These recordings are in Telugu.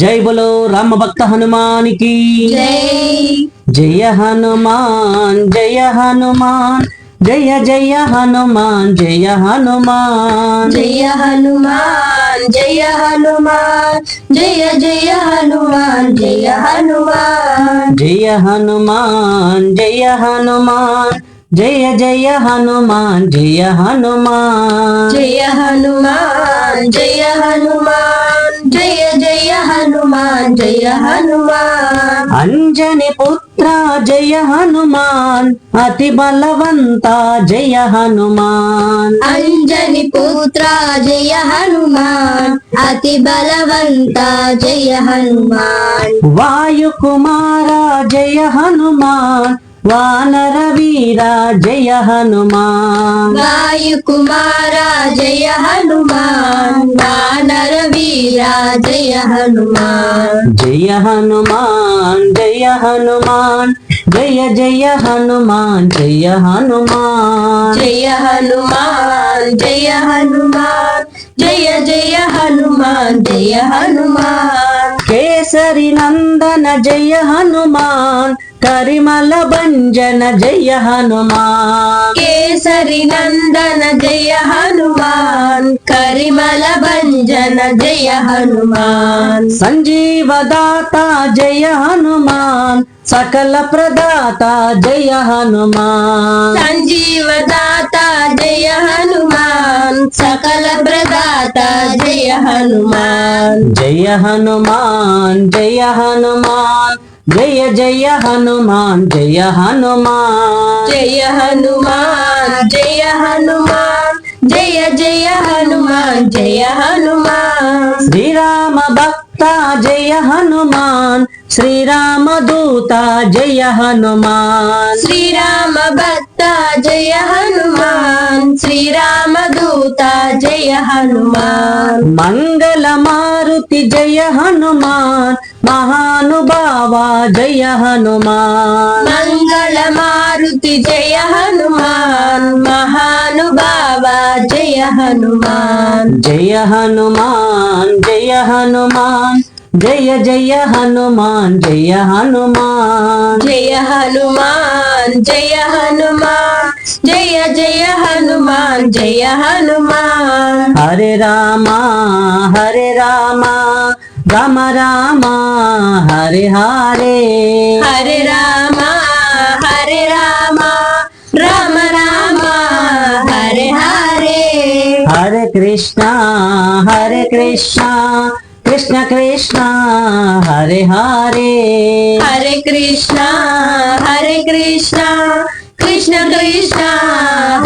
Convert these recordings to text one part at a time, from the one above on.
జై బలో రామ భక్త హనుమానికి జయ హనుమాన్ జయ హనుమాన్ జయ జయ హనుమాన్ జయ హనుమాన్ జయ హనుమాన్ జయ హనుమాన్ జయ జయ హనుమాన్ జయ హనుమాన్ జయ హనుమాన్ జయ హనుమాన్ జయ జయ హనుమాన్ జయ హనుమాన్ జయ హనుమాన్ జయ హనుమాన్ జయ హనుమాన్ అంజని పుత్ర జయ హనుమాన్ అతి బలవంత జయ హనుమాన్ అంజని పుత్ర జయ హనుమాన్ అతి బలవంత జయ హనుమాన్ వాయు కుమార జయ హనుమాన్ వానర వీర జయ హనుమాన్ వాయు కుమార జయ హనుమాన్ వీర జయ హనుమాన్. జయ హనుమాన్ జయ హనుమాన్ జయ జయ హనుమాన్ జయ హనుమాన్. జయ హనుమాన్ జయ హనుమాన్ జయ జయ హనుమాన్ జయ హనుమాన్. కేసరి నందన జయ హనుమాన్ కరిమల భంజన జయ హనుమాన్. కేసరి నందన జయ హనుమాన్ కరిమల భంజన జయ హనుమాన్ సంజీవదాత జయ హనుమాన్ సకల ప్రదాత జయ హనుమాన్. సంజీవదాత జయ హనుమాన్ సకల ప్రదాత జయ హనుమాన్. జయ హనుమాన్ జయ హనుమాన్ జయ జయ హనుమాన్ జయ హనుమాన్. జయ హనుమాన్ జయ హనుమాన్. జయ జయ హనుమాన్ జయ హనుమాన్. శ్రీరామ భక్త జయ హనుమాన్. శ్రీరామ దూత జయ హనుమాన్. శ్రీరామ భక్త జయ హనుమాన్. శ్రీరామ దూత జయ హనుమాన్. మంగళ మారుతి జయ హనుమాన్. మహానుభావ జయ హనుమాన్. మంగళ మారుతి జయ హనుమాన్. మహానుభావ జయ హనుమాన్. జయ హనుమాన్ జయ హనుమాన్ జయ జయ హనుమాన్ జయ హనుమాన్. జయ హనుమాన్ జయ హనుమాన్ జయ జయ హనుమాన్ జయ హనుమాన్. హరే రామ హరే రామ రామ రామ హరే హరే. హరే రామ హరే రామ. కృష్ణ హరే కృష్ణ కృష్ణ కృష్ణ హరే హరే. హరే కృష్ణ హరే కృష్ణ కృష్ణ కృష్ణ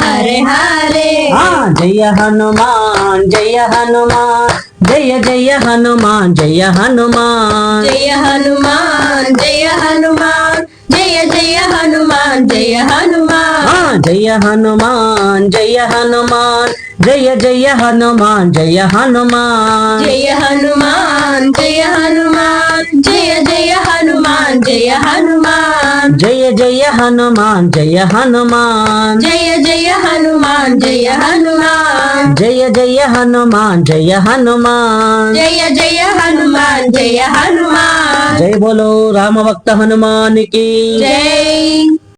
హరే హరే. జయ హనుమాన్ జయ హనుమాన్ జయ జయ హనుమాన్ జయ హనుమాన్. జయ హనుమాన్ జయ హనుమాన్ జయ జయ హనుమాన్ జయ హనుమాన్. జయ హనుమాన్ జయ హనుమాన్ జయ జయ హనుమాన్ జయ హనుమాన్ జయ హనుమాన్ జయ హనుమాన్ జయ జయ హనుమాన్ జయ హనుమాన్ జయ జయ హనుమాన్ జయ హనుమాన్ జయ జయ హనుమాన్ జయ హనుమాన్ జయ జయ హనుమాన్ జయ హనుమాన్ జయ జయ హనుమాన్ జయ హనుమాన్ జై బోలో రామ భక్త హనుమానికి జై